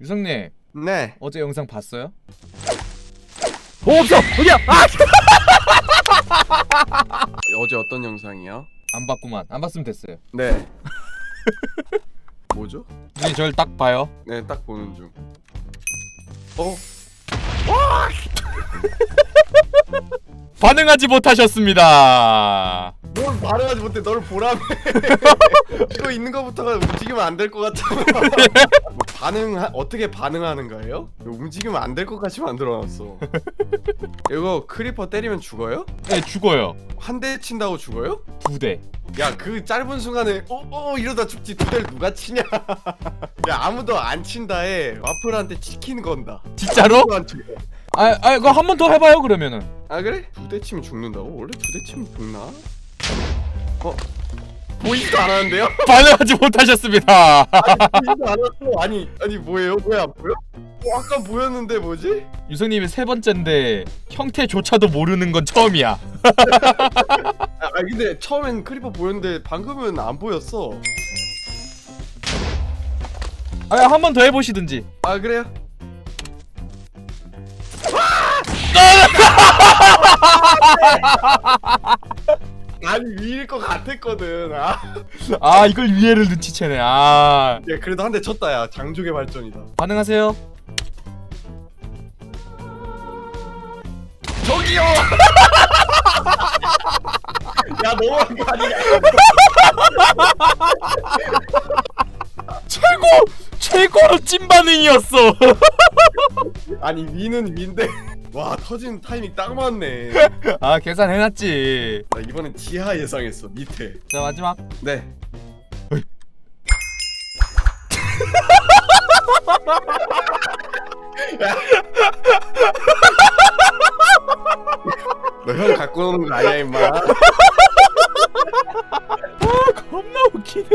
유성님 네. 어제 영상 봤어요? 어 없어 어디야 아! 어제 어떤 영상이요? 안 봤구만 안 봤으면 됐어요 네. 뭐죠? 눈이 저를 딱 봐요 네, 딱 보는 중. 어? 반응하지 못하셨습니다 뭘 말하지 못해. 너를 보라며. 이거 있는 거부터가 움직이면 안 될 것 같아. 뭐 반응 어떻게 반응하는 거예요? 이거 움직이면 안 될 것 같이 만들어놨어. 이거 크리퍼 때리면 죽어요? 네 죽어요 한 대 친다고 죽어요? 두대 야 그 짧은 순간에 어어 이러다 죽지 두 대를 누가 치냐? 야 아무도 안 친다에 와플한테 치킨 건다. 진짜로? 아, 아 이거 한 번 더 해봐요 그러면은 아 그래? 두 대 치면 죽는다고? 원래 두 대 치면 죽나? 어? 보이지도 않았는데요? 반응하지 못하셨습니다 보이지도 않았어. 아니 아니 뭐예요? 왜안 보여? 어, 아까 보였는데 뭐지? 유성님이 세 번째인데 형태조차도 모르는 건 처음이야 아, 아 근데 처음엔 크리퍼 보였는데 방금은 안 보였어. 아한 번 더 해보시든지 아 그래요? 아니 위일 것 같았거든. 아. 아 이걸 위에를 눈치채네 아 야 그래도 한 대 쳤다 야 장족의 발전이다. 반응하세요 저기요. 야 너무한 거 아니야? 최고 최고로 찐 반응이었어 아니 위는 위인데 와 터진 타이밍 딱 맞네. 아 계산해놨지 나 이번엔 지하 예상했어 밑에. 자 마지막 네. 너 형 갖고 노는 거 아니야 임마 겁나 웃기네